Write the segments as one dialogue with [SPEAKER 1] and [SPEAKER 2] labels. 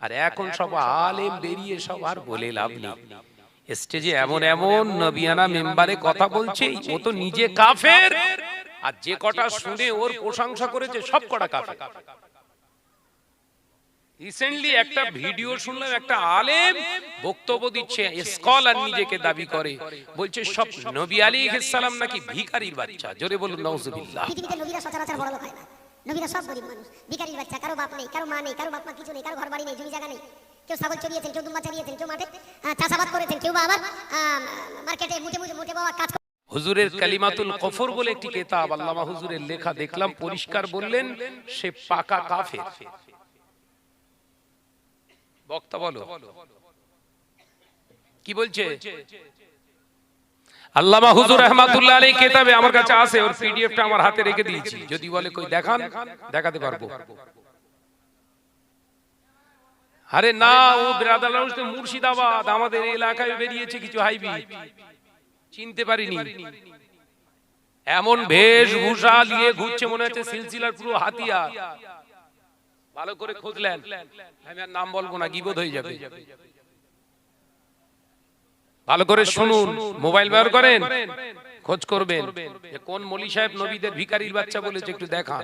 [SPEAKER 1] আর এখন সব আলেম বেরিয়ে সব আর বলে লাভ নেই। স্টেজে এমন এমন নবিয়ানা মেম্বারে কথা বলছে ও তো নিজে কাফের। আর যে কটা শুনে ওর প্রশংসা করেছে সব কটা কাফের। রিসেন্টলি একটা ভিডিও শুনলাম একটা আলেম বক্তব্য দিচ্ছে স্কলার নিজেকে দাবি করে। বলছে সব নবী আলী সালাম নাকি ভিখারির বাচ্চা? জোরে বলুন নওজুবিল্লাহ
[SPEAKER 2] পৃথিবীতে নবীরা সচরাচর বড় লোক হয় না। নবীরা সব গরিব মানুষ। ভিখারির বাচ্চা, কারও বাপ নেই, কারও মা নেই, কারও বাপ মা কিছু নেই, কারও ঘর বাড়ি নেই, জমি জায়গা নেই। কেউ ছাগল চড়িয়েছেন, কেউ দুম্বা চড়িয়েছেন কেউ মাঠে চাষাবাদ করেছেন, কেউ বা আবার মার্কেটে মুঠে মুঠে মুঠে বাবা কাজ
[SPEAKER 1] হুজুরের কালিমাতুল কফর বলে একটি কিতাব আল্লামা হুজুরের লেখা দেখলাম, পরিষ্কার বললেন, সে পাকা কাফের। বক্তা বলো। কি বলছে? আল্লামা হুজুর রহমাতুল্লাহ আলী কিতাবে আমার কাছে আছে ওর পিডিএফটা আমার হাতে রেখে দিয়েছি। যদি বলে কই দেখান দেখাতে পারব। আরে না ও ব্রাদার মুর্শিদাবাদ আমাদের এলাকায় বেরিয়েছে কিছু হাইবি। চিনতে পারিনি। এমন বেশভূষা নিয়ে ঘুরছে মনে হচ্ছে সিলসিলার পুরো হাতিয়া। ভালো করে খুঁজলেন। আমি আর নাম বলব না গিবোধ হয়ে যাবে। ভালো করে শুনুন মোবাইল ব্যবহার করেন খোঁজ করবেন যে কোন মলি সাহেব নবীদের ভিখারির বাচ্চা বলেছে একটু দেখান।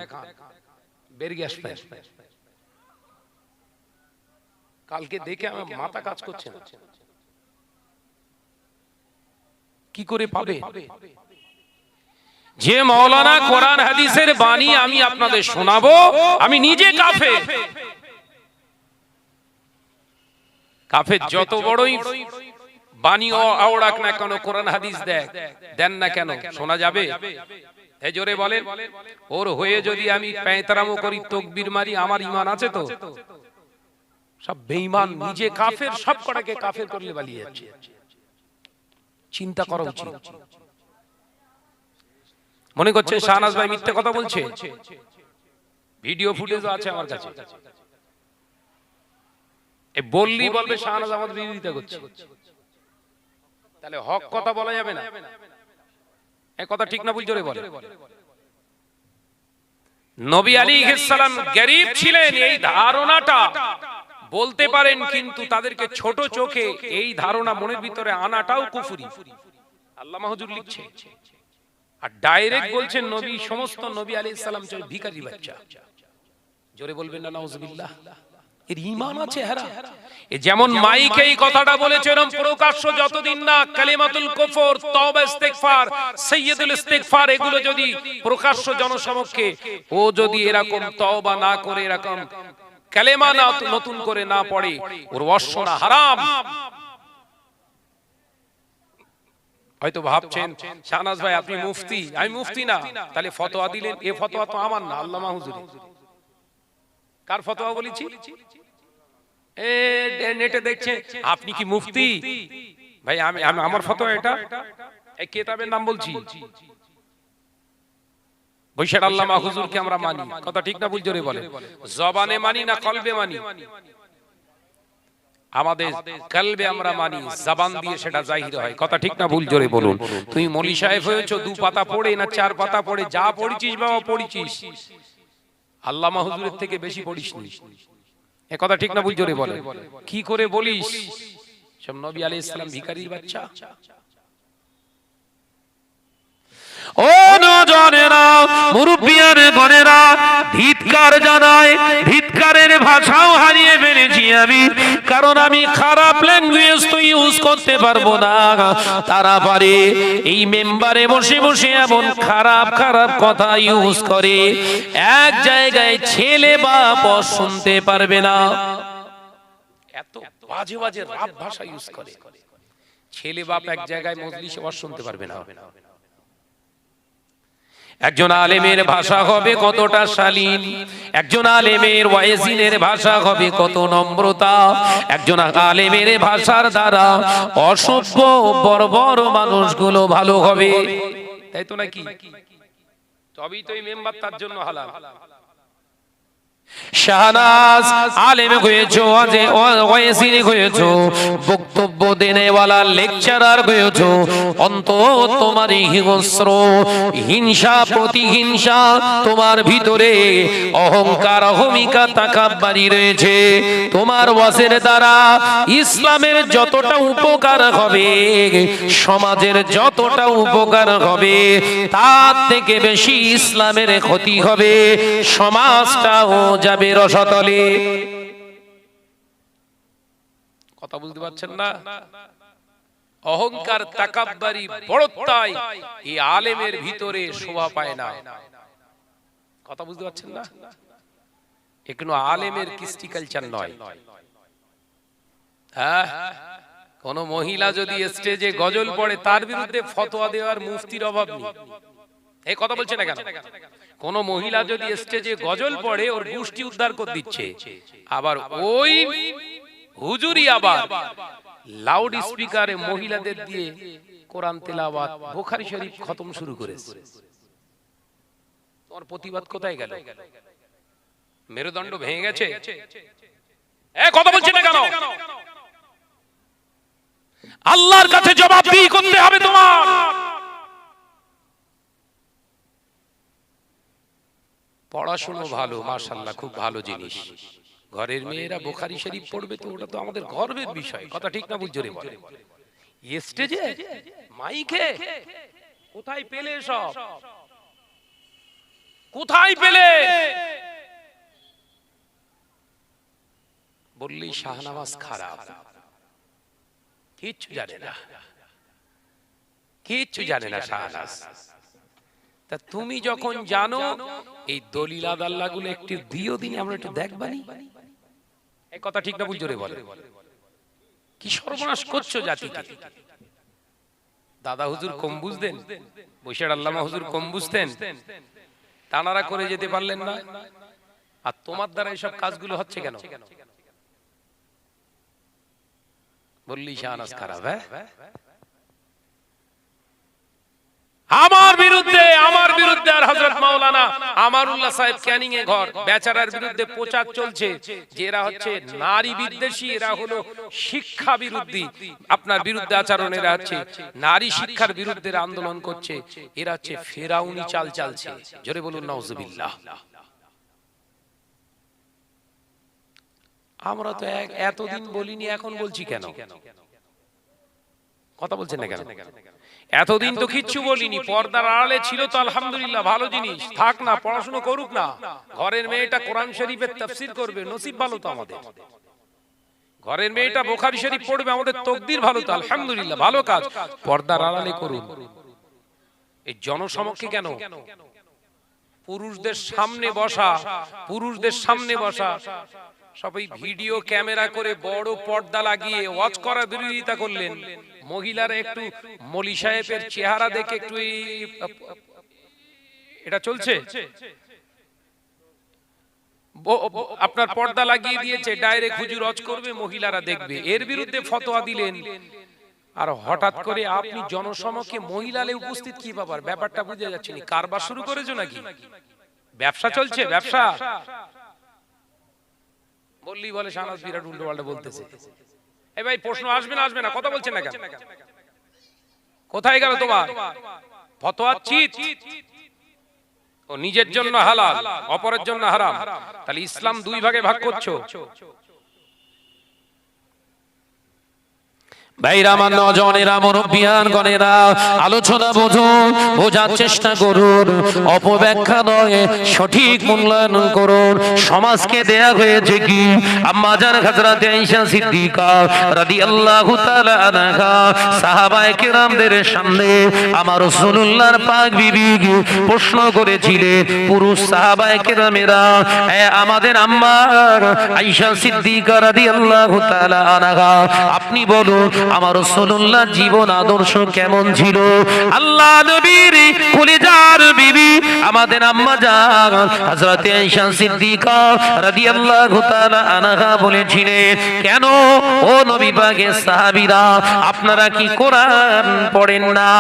[SPEAKER 1] বেরিয়ে আসবেন। কালকে দেখে আমার মাথা কাজ করছে না। কি করে পাবে? যে মৌলানা কোরআন হাদিসের বাণী আমি আপনাদের শোনাবো আমি নিজে কাফে কাফে যত বড়ই বাণী ও- আওড়াক না কেন কোরআন হাদিস দেখ দেন না কেন? শোনা যাবে? এই জোরে বলেন ওর হয়ে যদি আমি প্যাঁতারামো করি তকবির মারি আমার ইমান আছে তো? সব বেঈমান নিজে কাফের সব কটাকে কাফের করলে বালিয়ে যাচ্ছে। চিন্তা করা উচিত। মনে করছে শাহনাজ ভাই মিথ্যে কথা বলছে? ভিডিও ফুটেজ আছে আমার কাছে। এ বললি বলবে শাহনাজ আমাদের বিরোধিতা করছে। তাহলে হক কথা বলা যাবে না। এ কথা ঠিক না ভুল বলে নবী আলী সালাম গরিব ছিলেন এই ধারণাটা বলতে পারেন কিন্তু তাদেরকে ছোট চোখে এই ধারণা মনের ভিতরে আনাটাও কুফুরি। আল্লাহ মাহজুর লিখছে। আর ডাইরেক্ট বলছেন নবী সমস্ত নবী আলী সালাম ভিখারি বাচ্চা। জোরে বলবেন না নাউজুবিল্লাহ। এর ঈমান আছে হেরা। যেমন মাইকে এই কথাটা বলেছে এরকম প্রকাশ্য যতদিন না কালিমাতুল কুফর তওবা ইস্তেগফার সাইয়্যিদুল ইস্তেগফার এগুলো যদি প্রকাশ্য জনসমক্ষে ও যদি এরকম তওবা না করে এরকম কালেমা না নতুন করে না পড়ে ওর অশ্বরা হারাম। হয়তো ভাবছেন শাহনাজ ভাই আপনি মুফতি আমি মুফতি না। তাহলে ফতোয়া দিলেন এ ফতোয়া তো আমার না আল্লামা হুজুর কার ফতোয়া বলেছি? নেটে দেখছে। আপনি কি মুফতি? ভাই, আমি, আমি- আমার ফতোয়া এটা? এই কেতাবের নাম বলছি। বৈশাখ আল্লামা হুজুরকে আমরা মানি। কথা ঠিক না বলে। জবানে মানি না কলবে মানি? আমাদের কলবে আমরা মানি, জবান দিয়ে সেটা জাহির হয়। কথা ঠিক না ভুল জোরে বলুন। তুমি মলি সাহেব হয়েছো, দু পাতা পড়ে না চার পাতা পড়ে? যা পড়িছিস বাবা, পড়িছিস। আল্লামা হুজুরের থেকে বেশি পড়িস এ কথা ঠিক না ভুল জোরে বলে। কি করে বলিস? সব নবী আলী ইসলাম ভিকারির বাচ্চা।
[SPEAKER 3] ও নজনেরা মুরব্বিয়ার গনেরা ধিৎকার জানায় ধিৎকারের ভাষাও হারিয়ে ফেলেছি আমি। কারণ আমি খারাপ ল্যাঙ্গুয়েজ তো ইউজ করতে পারব না। তারা পারে এই মেম্বারে বসে বসে এমন খারাপ খারাপ কথা ইউজ করে। এক জায়গায় ছেলে বা পর শুনতে পারবে না।
[SPEAKER 1] এত বাজে বাজে রাব ভাষা ইউজ করে। ছেলে বাপ এক জায়গায় মজলিসে ওয়াজ শুনতে পারবে না।
[SPEAKER 3] একজন আলেমের ভাষা হবে কতটা শালীন, একজন আলেমের ওয়াইজিনের ভাষা হবে কত নম্রতা, একজন আলেমের ভাষার দ্বারা অসভ্য, বর্বর মানুষগুলো ভালো হবে।
[SPEAKER 1] তাই তো নাকি? তবেই তো এই মেম্বার তার জন্য হালাল।
[SPEAKER 4] শাহনাজ আলেম হয়েছো আজ ওয়েসিনি হয়েছো বক্তব্য দেনেওয়ালা লেকচারার হয়েছো অন্ত তোমার হিংস্র হিংসা প্রতিহিংসা তোমার ভিতরে অহংকার অহমিকা তাকাব্বারি রয়েছে। তোমার ওয়াজের দ্বারা ইসলামের যতটা উপকার হবে সমাজের যতটা উপকার হবে তার থেকে বেশি ইসলামের ক্ষতি হবে সমাজটাও যাবে রসতলে।
[SPEAKER 1] কথা বুঝতে পারছেন না? অহংকার, তাকাব্বারি বড়ত্বাই এই আলেমের ভিতরে শোভা পায় না। কথা বুঝতে পারছেন না? এ কোনো আলেমের কৃষ্টি কালচার নয়। হ্যাঁ? কোন মহিলা যদি স্টেজে গজল পড়ে, তার বিরুদ্ধে ফতোয়া দেওয়ার মুফতির অভাব নেই। এই কথা বলছে না কেন? কোন মহিলা যদি স্টেজে গজল পড়ে, ওর গোষ্ঠী উদ্ধার করে দিচ্ছে। আবার ওই হুজুরি আবার লাউড স্পিকারে মহিলাদের দিয়ে কোরআন তেলাওয়াত, বুখারী শরীফ খতম শুরু করেছে। তোমার প্রতিবাদ কোথায় গেল? মেরুদণ্ড ভেঙে গেছে? এ কথা বলছে না কেন? আল্লাহর কাছে জবাবদিহি করতে হবে তোমার। পড়াশুনো ভালো মাশাল্লাহ খুব ভালো জিনিস। ঘরের মেয়েরা বোখারি শরীফ পড়বে তো ওটা তো আমাদের গর্বের বিষয় কথা ঠিক না বুঝছ রে বলে স্টেজে মাইকে কোথায় পেলে সব? কোথায় পেলে? বললি শাহনামাজ খারাপ। কিচ্ছু জানে না। কিচ্ছু জানে না। শাহনাজ তা তুমি যখন জানো এই দলিল আদাল্লাহগুলো একটু দিও দিনে আমরা একটু দেখবানি। এই কথা ঠিক না বুঝছ রে বলে। কি সর্বনাশ করছ জাতিকে? দাদা হুজুর কম বুঝতেন বৈশাখ আল্লামা হুজুর কম বুঝতেন তানারা করে যেতে পারলেন না। আর তোমার দ্বারা এইসব কাজগুলো হচ্ছে কেন? বললি শাহনাজ খারাপ হ্যাঁ? আমার বিরুদ্ধে আমার বিরুদ্ধে আর হযরত মাওলানা আমারুল্লাহ সাহেব ক্যানিং এ ঘর, বেচারার বিরুদ্ধে প্রচার চলছে। যে এরা হচ্ছে নারী বিদ্বেষী, এরা হলো শিক্ষা বিরোধী আপনার বিরুদ্ধে আচরণ, এরা হচ্ছে নারী শিক্ষার বিরুদ্ধে আন্দোলন করছে। এরা হচ্ছে ফেরাউনি চাল চালছে। জোরে বলুন, নাউজুবিল্লাহ। আমরা তো এতদিন বলিনি, এখন বলছি কেন? কথা বলছেন না কেন? এতদিন তো কিচ্ছু বলিনি পর্দার আড়ালে ছিল তো আলহামদুলিল্লাহ ভালো জিনিস। থাক না পড়াশোনা করুক না। ঘরের মেয়েটা কোরআন শরীফের তাফসীর করবে নসিব ভালো তো আমাদের। ঘরের মেয়েটা বোখারি শরীফ পড়বে আমাদের তকদির ভালো তো আলহামদুলিল্লাহ ভালো কাজ। পর্দার আড়ালে করুন। এই জনসমক্ষে কেন? পুরুষদের সামনে বসা পুরুষদের সামনে বসা। সবাই ভিডিও ক্যামেরা করে বড় পর্দা লাগিয়ে ওয়াচ করা বিরোধিতা করলেন। মহিলারা একটু মলি সাহেবের চেহারা দেখে একটু এটা চলছে? আপনার পর্দা লাগিয়ে দিয়েছে, ডাইরেক্ট হুজুর অজ করবে, মহিলারা দেখবে। এর বিরুদ্ধে ফতোয়া দিলেন। আর হঠাৎ করে আপনি জনসমক্ষে মহিলালে উপস্থিত কি ব্যাপার? ব্যাপারটা বুঝে যাচ্ছে কারবার শুরু করেছ নাকি? ব্যবসা চলছে, ব্যবসা? বললি বলে শাহনাজ বিরাট উল্টো পাল্টা বলতেছে। এই ভাই প্রশ্ন আসবে না আসবে না কথা বলছেন না কেন? কোথায় গেল তোমার? ফতোয়া চিত। ও নিজের জন্য হালাল অপরের জন্য হারাম। তাহলে ইসলাম দুই ভাগে ভাগ করছ।
[SPEAKER 4] ভাইরা আমার নজনেরা মুরব্বিয়ান গণেরা আলোচনা বুঝুন, বোঝার চেষ্টা করুন, অপব্যাখ্যা নয়, সঠিক করুন, সমাজকে হয়েছে কি? আম্মা সিদ্দিকা কেরামদের সামনে আমার পাক প্রশ্ন করেছিলেন, পুরুষ সাহাবায়ে কেরামেরা আমাদের আম্মা আয়েশা সিদ্দিকা রাদিয়াল্লাহু তাআলা আনহা, আপনি বলুন
[SPEAKER 1] আমার রসুল্লাহ জীবন আদর্শ কেমন ছিল? আল্লাহ নবীর কলিজার বিবি, আমাদের আম্মা জান, হযরতে আয়েশা সিদ্দিকা রাদিয়াল্লাহু তাআলা আনহা বলেছিলেন, কেন ও নবী পাকের সাহাবীরা, আপনারা কি কোরআন পড়েন না?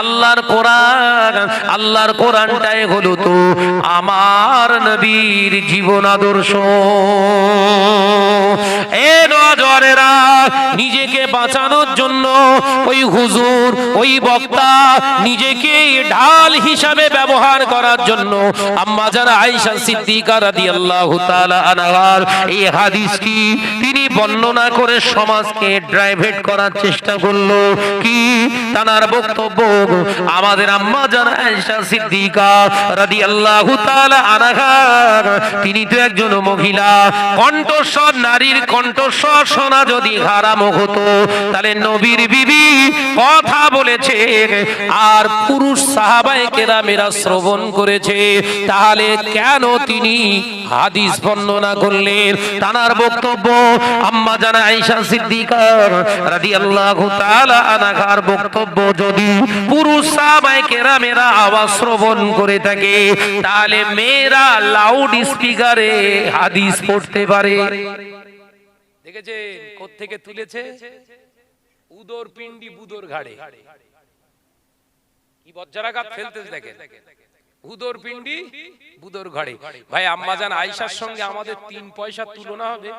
[SPEAKER 1] আল্লাহর কোরআন, আল্লাহর কোরআনটাই হলো তো আমার নবীর জীবন আদর্শ। এ নজরেরা নিজেকে বাঁচানোর জন্য ওই হুজুর, ওই বক্তা নিজেকে ঢাল হিসাবে ব্যবহার করার জন্য। আম্মা যারা সিদ্দিকা এই তিনি বর্ণনা করে সমাজকে ড্রাইভেট করার চেষ্টা কি? তানার বক্তব্য, আমাদের আম্মা যারা সিদ্দিকা তিনি তো একজন মহিলা, কণ্ঠস্বর, নারীর কণ্ঠস্বর। শোনা যদি হারাম হতো, তাহলে নবীর বিবি কথা বলেছে, আর পুরুষ সাহাবায়ে কেরামেরা শ্রবণ করেছে, তাহলে কেন তিনি হাদিস বর্ণনা করলেন? তানার বক্তব্য, আম্মা জানা আয়েশা সিদ্দিকা রাদিয়াল্লাহু তাআলা আনহার বক্তব্য, যদি পুরুষ সাহাবায়ে কেরামেরা আওয়াজ শ্রবণ করে থাকে, তাহলে মেয়েরা লাউড স্পিকারে হাদিস পড়তে পারে।
[SPEAKER 5] দেখেছে থেকে তুলেছে? উদর পিন্ডি বুদর ঘাড়ে কি বজ্জারাঘাত ফেলতে দেখেন। উদর পিন্ডি বুদর ঘাড়ে ভাই আয়েশার সঙ্গে আমাদের তিন পয়সা তুলনা হবে।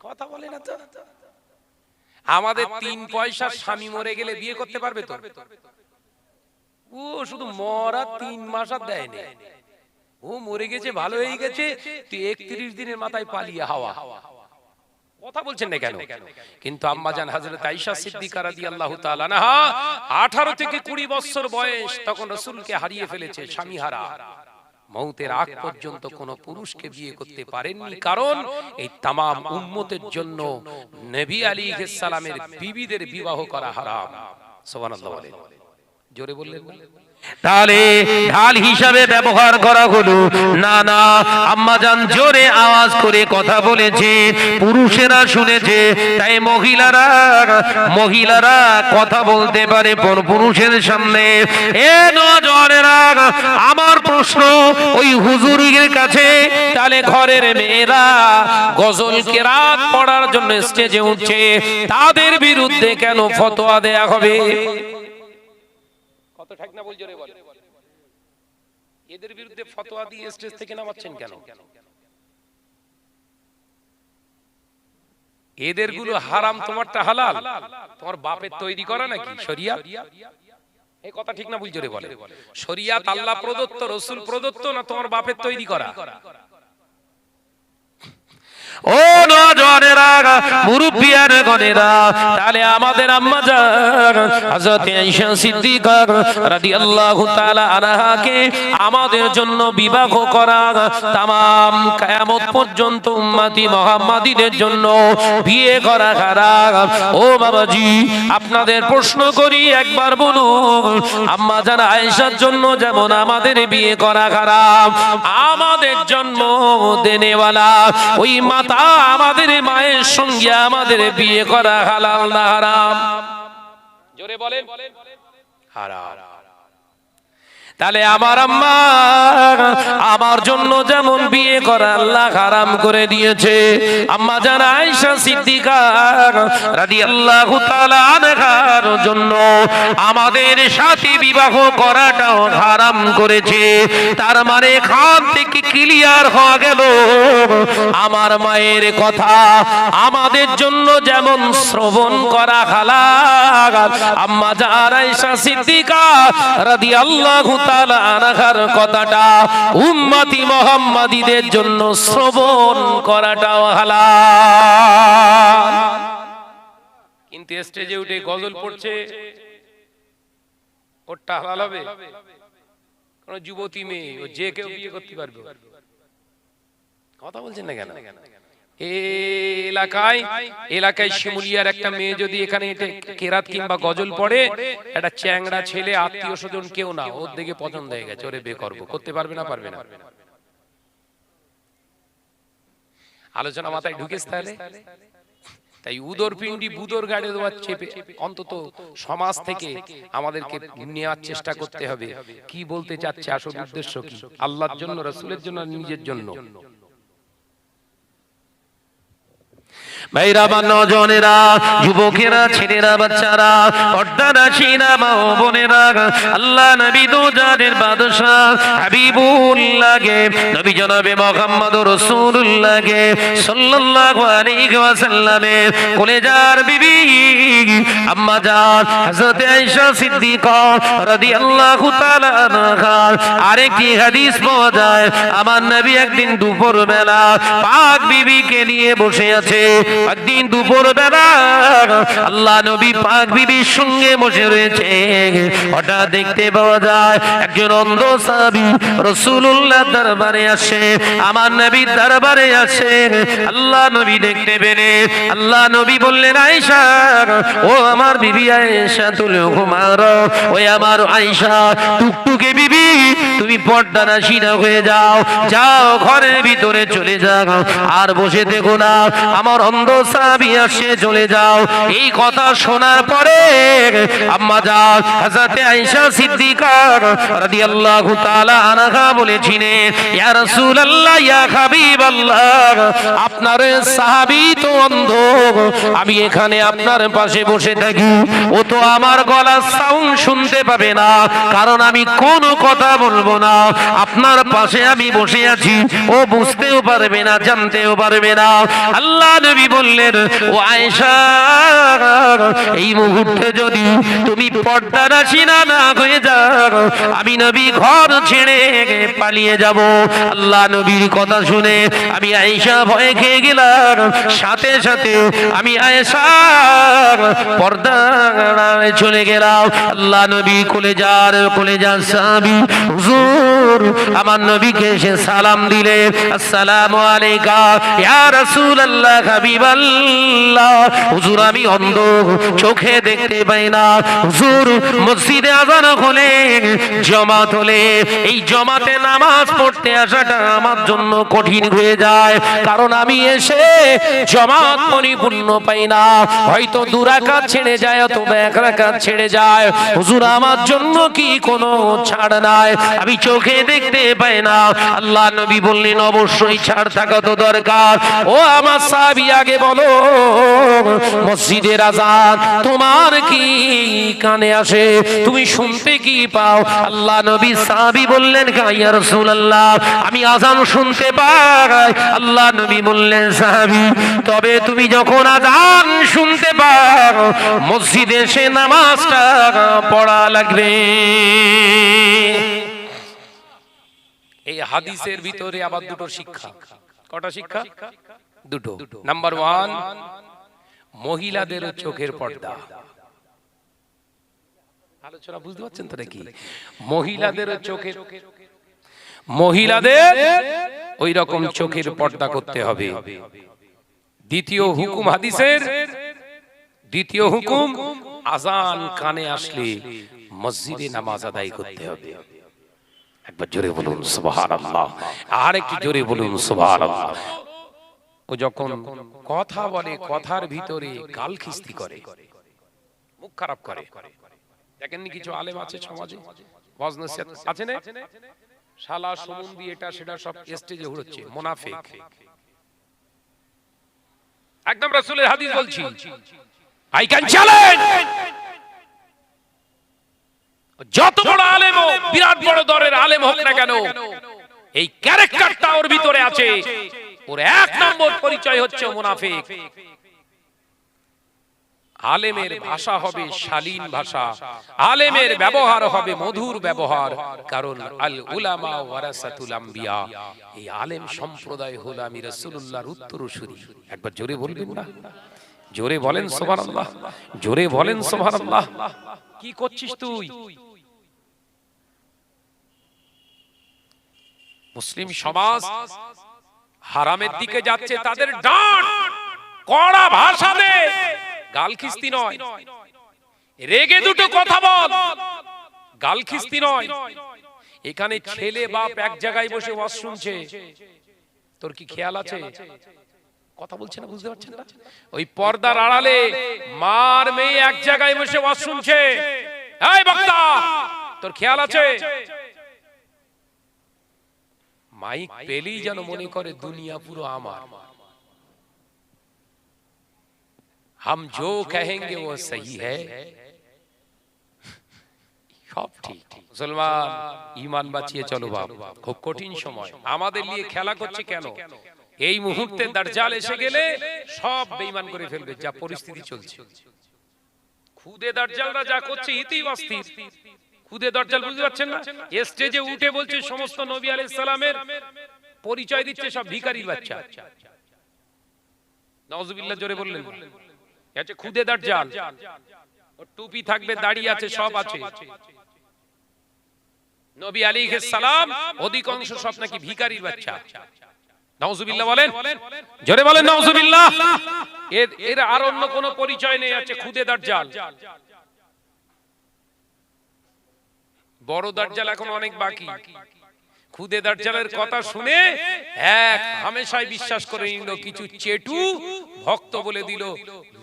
[SPEAKER 5] কথা বলে না তো? আমাদের তিন স্বামী মরে গেলে বিয়ে করতে পারবে তো? ও, শুধু মরা তিন মাস আর দেয়নি ও মরে গেছে, ভালো হয়ে গেছে তুই একত্রিশ দিনের মাথায় পালিয়ে হাওয়া হাওয়া। কথা বলছেন না কেন? কিন্তু আম্মাজান হযরত আয়েশা সিদ্দিকা রাদিয়াল্লাহু তাআলা আনহা 18 থেকে 20 বছর বয়স তখন রাসূলকে হারিয়ে ফেলেছে স্বামী হারা মৌতের আগ পর্যন্ত কোন পুরুষকে বিয়ে করতে পারেননি। কারণ এই তামাম উম্মতের জন্য নবী আলাইহিস সালামের বিবিদের বিবাহ করা হারাম। সুবহানাল্লাহ জোরে বললেন না?
[SPEAKER 1] তাহলে ঢাল হিসাবে ব্যবহার করা হলো। না না, আম্মাজান জোরে আওয়াজ করে কথা বলেছে, পুরুষেরা শুনেছে, তাই মহিলারা মহিলারা কথা বলতে পারে পুরুষের সামনে। এ নজরেরা আমার প্রশ্ন, ওই হুজুরের কাছে, তাহলে ঘরের মেয়েরা গজল কেরাত পড়ার জন্য স্টেজে উঠছে, তাদের বিরুদ্ধে কেন ফতোয়া দেয়া হবে?
[SPEAKER 5] কত ঠিক না বল, জোরে বল। এদের বিরুদ্ধে ফতোয়া দিয়ে স্টেজ থেকে নামাচ্ছেন কেন? এদেরগুলো হারাম, তোমারটা হালাল। তোমার বাপের তৈরি করা নাকি শরিয়া? এই কথা ঠিক না বুঝ জোরে বলে। শরিয়াত আল্লাহ প্রদত্ত, রসুল প্রদত্ত না তোমার বাপের তৈরি করা?
[SPEAKER 1] ও গনেরা তাহলে আমাদের আম্মা হযরত আয়েশা সিদ্দিকা রাদিয়াল্লাহু তাআলা আনহাকে আমাদের জন্য বিবাহ করা তামাম কিয়ামত পর্যন্ত উম্মতি মুহাম্মাদীদের জন্য বিয়ে করা হারাম ও বাবাজি, আপনাদের প্রশ্ন করি একবার বলুন, আম্মা জান আয়েশার জন্য যেমন আমাদের বিয়ে করা হারাম আমাদের জন্ম দেনেওয়ালা, ওই মাতা আমাদের মায়ের সঙ্গে আমাদের বিয়ে করা হালাল না হারাম?
[SPEAKER 5] জোরে বলেন হারাম।
[SPEAKER 1] তাহলে আমার আম্মা আমার জন্য যেমন বিয়ে করা আল্লাহ হারাম করে দিয়েছে। আম্মা জান আয়েশা সিদ্দিকা রাদিয়াল্লাহু তাআলা আনহার জন্য আমাদের সাথে বিবাহ করাটাও হারাম করেছে। তার মানে খান থেকে ক্লিয়ার হয়ে গেল। আমার মায়ের কথা, আমাদের জন্য যেমন শ্রবণ করা হালাল। আম্মা জান আয়েশা সিদ্দিকা রাদিয়াল্লাহু কথাটা জন্য শ্রবণ করাটাও
[SPEAKER 5] কিন্তু স্টেজে উঠে গজল পড়ছে, ওরটা হালাল হবে? যুবতী মেয়ে, ও যে কেউ বিয়ে করতে পারবে। কথা বলছেন না কেন? এলাকায় এলাকায় শিমুলিয়ার একটা মেয়ে যদি এখানে কেরাত কিংবা গজল পড়ে, একটা চ্যাংড়া ছেলে, আত্মীয় স্বজন কেউ না, ওর দিকে পছন্দ হয়ে গেছে, ওরে বে করব, করতে পারবে না পারবে না। আলোচনা মাথায় তাহলে? তাই উদর পিণ্ডি বুদর গাড়ি দেওয়ার চেপে, অন্তত সমাজ থেকে আমাদেরকে নেওয়ার চেষ্টা করতে হবে। কি বলতে চাচ্ছে আসল উদ্দেশ্য কি? আল্লাহর জন্য, রসুলের জন্য নিজের জন্য?
[SPEAKER 1] ভাইরা বা নজনেরা, যুবকেরা, ছেলেরা, বাচ্চারা, পর্দারা সিনা মা বোনেরা, আল্লাহ নবী দো জানের বাদশাহ, হাবিবুল্লাহকে, নবী জনাবে মুহাম্মদ রাসূলুল্লাহকে সাল্লাল্লাহু আলাইহি ওয়াসাল্লামে কলেজার বিবি আম্মা জান, হযরত আয়েশা সিদ্দিকা রাদিয়াল্লাহু তাআলা আনহা, আরেকটি হাদিস পাওয়া যায়, আমার নবী একদিন দুপুর বেলা পাক বিবিকে নিয়ে বসে আছে একদিন দুপুর বেলা আল্লাহ নবী পাক বিবির সঙ্গে বসে রয়েছে। হঠাৎ দেখতে পাওয়া যায় একজন অন্ধ সাহাবী রাসূলুল্লাহ দরবারে আসে, আমার নবী দরবারে আসে। আল্লাহ নবী দেখতে পেলে। আল্লাহ নবী বললেন, আয়েশা, ও আমার বিবি আয়েশা তুলে ঘুমার ওই আমার আয়েশা, টুকটুকে বিবি তুমি পর্দা নাসিনা হয়ে যাও। যাও, ঘরের ভিতরে চলে যাও। আর বসে দেখো না। আমার অন্ধ সাহাবী আসে চলে যাও। এই কথা শোনার পরে আম্মা তাআলা আনহা বলেছিলেন, ইয়া আপনার তো অন্ধ আমি এখানে আপনার পাশে বসে থাকি। ও তো আমার গলার সাউন্ড শুনতে পাবে না। কারণ আমি কোন কথা বলব না। আপনার পাশে আমি বসে আছি। ও বুঝতেও পারবে না, জানতেও পারবে না। আল্লাহ নবী বললেন, ও আয়েশা, এই মুহূর্তে যদি তুমি পর্দা রাশি না হয়ে যাও, আমি নবী ঘর ছেড়ে পালিয়ে যাব। আল্লাহ নবীর কথা শুনে আমি আয়েশা ভয়ে খেয়ে গেলাম। সাথে সাথে আমি আয়েশা পর্দা চলে গেলাম। আল্লাহ নবী কোলে যার কোলে যার সাহাবী হুজুর, আমার নবীকে এসে সালাম দিলে, আসসালামু আলাইকা, ইয়া রাসূলুল্লাহ, হাবিবাল্লাহ। হুজুর, আমি অন্ধ, চোখে দেখতে পাই না। হুজুর, মসজিদে আজান হলে, জমাত হলে, এই জমাতে নামাজ পড়তে আসাটা আমার জন্য কঠিন হয়ে যায়। কারণ আমি এসে জমাত পরিপূর্ণ পাই না। হয়তো দু রাকাত ছেড়ে যায় অথবা এক রাকাত ছেড়ে যায়। হুজুর, আমার জন্য কি কোনো ছাড় নাই আমি চোখে দেখতে পাই না। আল্লাহ নবী বললেন, অবশ্যই ছাড় থাকা তো দরকার। ও আমার সাবি আগে বলো মসজিদের আজান তোমার কি কানে আসে? তুমি শুনতে কি পাও? আল্লাহ নবী সাবি বললেন, ইয়া রাসূলুল্লাহ, আমি আজান শুনতে পাই। আল্লাহ নবী বললেন, সাহাবী, তবে তুমি যখন আজান শুনতে পাও, মসজিদে সে নামাজটা পড়া লাগবে।
[SPEAKER 5] হাদিসের ভিতরে আবার দুটো শিক্ষা। কটা শিক্ষা? দুটো। নাম্বার ওয়ান মহিলাদের চোখের পর্দা। আলোচনা বুঝতে পারছেন তো নাকি? মহিলাদের চোখের মহিলাদের ওই রকম চোখের পর্দা করতে হবে। দ্বিতীয় হুকুম হাদিসের। দ্বিতীয় হুকুম, আজান কানে আসলে মসজিদে নামাজ আদায় করতে হবে। একবার জোরে বলুন সুবহানাল্লাহ। আর একটু জোরে বলুন সুবহানাল্লাহ। ও যখন কথা বলে কথার ভিতরে গাল খিস্তি করে মুখ খারাপ করে। দেখেননি কিছু আলেম আছে সমাজে? ওয়াজ আছে না? শালা সুমন্দি এটা সেটা সব স্টেজে উড়ছে মুনাফিক। একদম রাসূলের হাদিস বলছি। আই ক্যান চ্যালেঞ্জ যত বড় আলেম হোক বিরাট বড় দরের আলেম হোক না কেন এই ক্যারেক্টারটা ওর ভিতরে আছে। ওর এক নম্বর পরিচয় হচ্ছে মুনাফিক। আলেমের ভাষা হবে শালীন ভাষা। আলেমের ব্যবহার হবে মধুর ব্যবহার। কারণ আল উলামা ওয়ারাসাতুল আম্বিয়া। এই আলেম সম্প্রদায় হলো আমি রাসূলুল্লাহর উত্তরসূরি। একবার জোরে বলবেন না? জোরে বলেন সুবহানাল্লাহ। জোরে বলেন সুবহানাল্লাহ। কি করছিস তুই? মুসলিম সমাজ হারামের দিকে যাচ্ছে তাদের ডান। কড়া ভাষাতে গাল খিস্তি নয়। রেগে দুটো কথা বল। গাল খিস্তি নয়। এখানে ছেলে বাপ এক জায়গায় বসে ওয়াজ শুনছে। তোর কি খেয়াল আছে? কথা বলছে না বুঝতে পারছেন না? ওই পর্দার আড়ালে মার মেয়ে এক জায়গায় বসে ওয়াজ শুনছে। এই বক্তা! তোর খেয়াল আছে? মাইক পেলেই যেন মনে করে দুনিয়া পুরো আমার हम जो कहेंगे वो सही है সব ঠিক মুসলমান ইমান বাঁচিয়ে চলো বাপ খুব কঠিন সময় আমাদের নিয়ে খেলা করছে কেন এই মুহূর্তে দার্জাল এসে গেলে সব বেঈমান করে ফেলবে যা পরিস্থিতি চলছে খুদে দার্জালরা যা করছে ইতিই অস্থির খুদে দার্জাল বুঝতে পারছেন না? স্টেজে উঠে বলছে সমস্ত নবী আলাইহিস সালামের পরিচয় দিচ্ছে সব ভিখারির বাচ্চা। নওয়াজুবিল্লাহ জোরে বললেন আছে খুদে দার্জাল। ওর টুপি থাকবে, দাড়ি আছে, সব আছে। নবী আলাইহিস সালাম অধিকাংশ সব নাকি ভিখারির বাচ্চা। নাউজুবিল্লাহ বলেন, জোরে বলেন নাউজুবিল্লাহ এর এর আর অন্য কোনো পরিচয় নেই আছে খুদে দার্জাল। বড় দার্জাল এখন অনেক বাকি। খুদে দার্জালের কথা শুনে এক হামেশাই বিশ্বাস করে নিল কিছু চেটু ভক্ত বলে দিল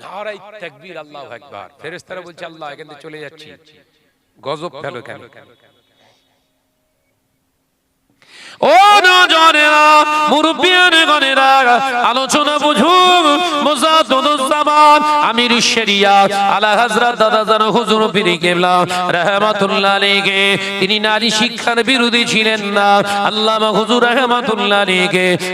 [SPEAKER 5] নারাই তাকবীর আল্লাহু আকবার। ফেরেশতারা বলছে আল্লাহ এখান থেকে চলে যাচ্ছি। গজব ফেলো কেন
[SPEAKER 1] তিনি নারী শিক্ষার বিরোধী ছিলেন না, আল্লামা হুজুর রাহমাতুল্লাহ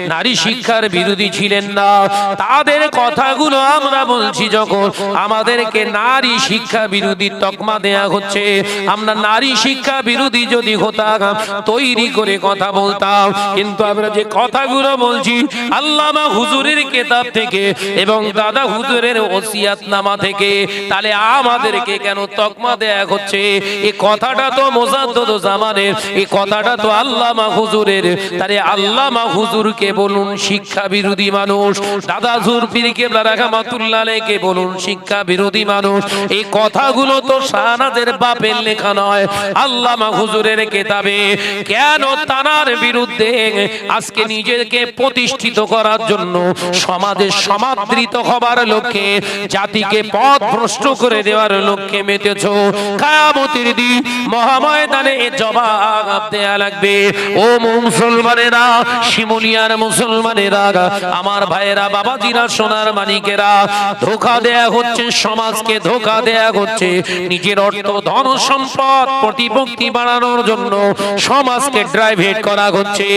[SPEAKER 1] নারী শিক্ষার বিরোধী ছিলেন না। তাদের কথাগুলো আমরা বলছি যখন আমাদেরকে নারী শিক্ষা বিরোধী তকমা দেয়া হচ্ছে, আমরা নারী শিক্ষা বিরোধী যদি হতাম, তৈরি করে কথা বলতাম কিন্তু আমরা যে কথাগুলো বলছি, আল্লামা হুজুরের কেতাব থেকে এবং দাদা হুজুরের ওসিয়াত নামা থেকে, তাহলে আমাদেরকে কেন তকমা দেয়া হচ্ছে? এই কথাটা তো মোজাদ্দদ জামানের এই কথাটা তো আল্লামা হুজুরের। তাহলে আল্লামা হুজুরকে বলুন শিক্ষা বিরোধী মানুষ, দাদা হুজুর পীর কেবলা রাহমাতুল্লাহ আলাইহিকে বলুন শিক্ষা বিরোধী মানুষ। এই কথাগুলো তো শাহনাজের বাপের লেখা নয়, আল্লামা হুজুরের কেতাবে। কেন তানার বিরুদ্ধে আজকে নিজেকে প্রতিষ্ঠিত করার জন্য সমাজে সমাদৃত হবার লক্ষ্যে, জাতিকে পথ ভ্রষ্ট করে দেওয়ার লক্ষ্যে মেতেছ। কায়ামতির দিন মহাময়দানে জবাব দেয়া লাগবে। ও মুসলমানেরা, শিমুলিয়ার মুসলমানেরা, আমার ভাইয়েরা, বাবাজিরা, সোনার মানিকেরা ধোকা দেয়া হচ্ছে, সমাজকে ধোকা দেয়া হচ্ছে। নিজের অর্থ ধন সম্পদ, প্রতিপত্তি বাড়ানোর জন্য সমাজকে ড্রাইভেট করা হচ্ছে